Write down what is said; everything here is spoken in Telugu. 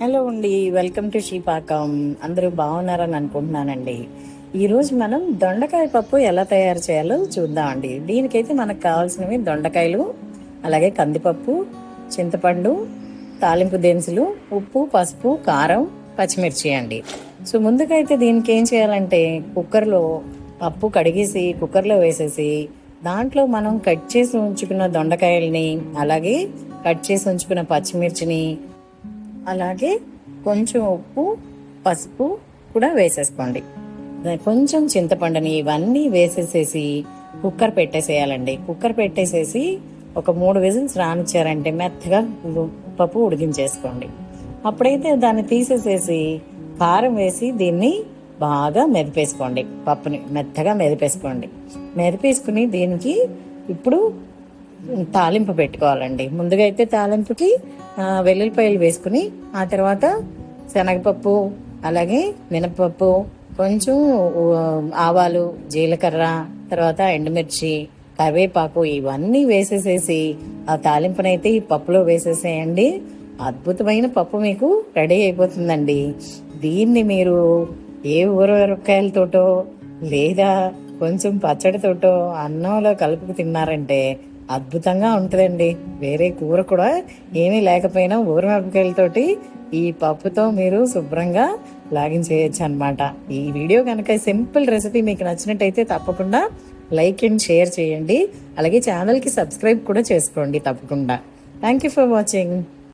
హలో అండి వెల్కమ్ టు శ్రీపాకం. అందరూ బాగున్నారని అనుకుంటున్నానండి. ఈరోజు మనం దొండకాయ పప్పు ఎలా తయారు చేయాలో చూద్దామండి దీనికైతే మనకు కావాల్సినవి దొండకాయలు అలాగే కందిపప్పు చింతపండు తాలింపు దినుసులు ఉప్పు పసుపు కారం పచ్చిమిర్చి అండి. సో ముందుగా అయితే దీనికి ఏం చేయాలంటే కుక్కర్లో పప్పు కడిగేసి కుక్కర్లో వేసేసి దాంట్లో మనం కట్ చేసి ఉంచుకున్న దొండకాయల్ని అలాగే కట్ చేసి ఉంచుకున్న పచ్చిమిర్చిని అలాగే కొంచెం ఉప్పు పసుపు కూడా వేసేసుకోండి. కొంచెం చింతపండుని ఇవన్నీ వేసేసేసి కుక్కర్ పెట్టేసేయాలండి. కుక్కర్ పెట్టేసేసి ఒక మూడు విజిల్స్ రానిచ్చారంటే మెత్తగా పప్పు ఉడికించేసుకోండి. అప్పుడైతే దాన్ని తీసేసేసి కారం వేసి దీన్ని బాగా మెదిపేసుకోండి. పప్పుని మెత్తగా మెదిపేసుకోండి. మెదిపేసుకుని దీనికి ఇప్పుడు తాలింపు పెట్టుకోవాలండి. ముందుగా అయితే తాలింపుకి వెల్లుల్లిపాయలు వేసుకుని ఆ తర్వాత శనగపప్పు అలాగే మినపప్పు కొంచెం ఆవాలు జీలకర్ర తర్వాత ఎండుమిర్చి కరివేపాకు ఇవన్నీ వేసేసేసి ఆ తాలింపునైతే ఈ పప్పులో వేసేసేయండి. అద్భుతమైన పప్పు మీకు రెడీ అయిపోతుందండి. దీన్ని మీరు ఏ ఊరకాయలతోటో లేదా కొంచెం పచ్చడితోటో అన్నంలో కలుపుకు తిన్నారంటే అద్భుతంగా ఉంటుందండి. వేరే కూర కూడా ఏమీ లేకపోయినా ఊరమిరపకాయలతోటి ఈ పప్పుతో మీరు శుభ్రంగా లాగిన్ చేయొచ్చు అనమాట ఈ వీడియో కనుక సింపుల్ రెసిపీ మీకు నచ్చినట్టయితే తప్పకుండా లైక్ అండ్ షేర్ చేయండి. అలాగే ఛానల్కి సబ్స్క్రైబ్ కూడా చేసుకోండి తప్పకుండా. Thank you for watching.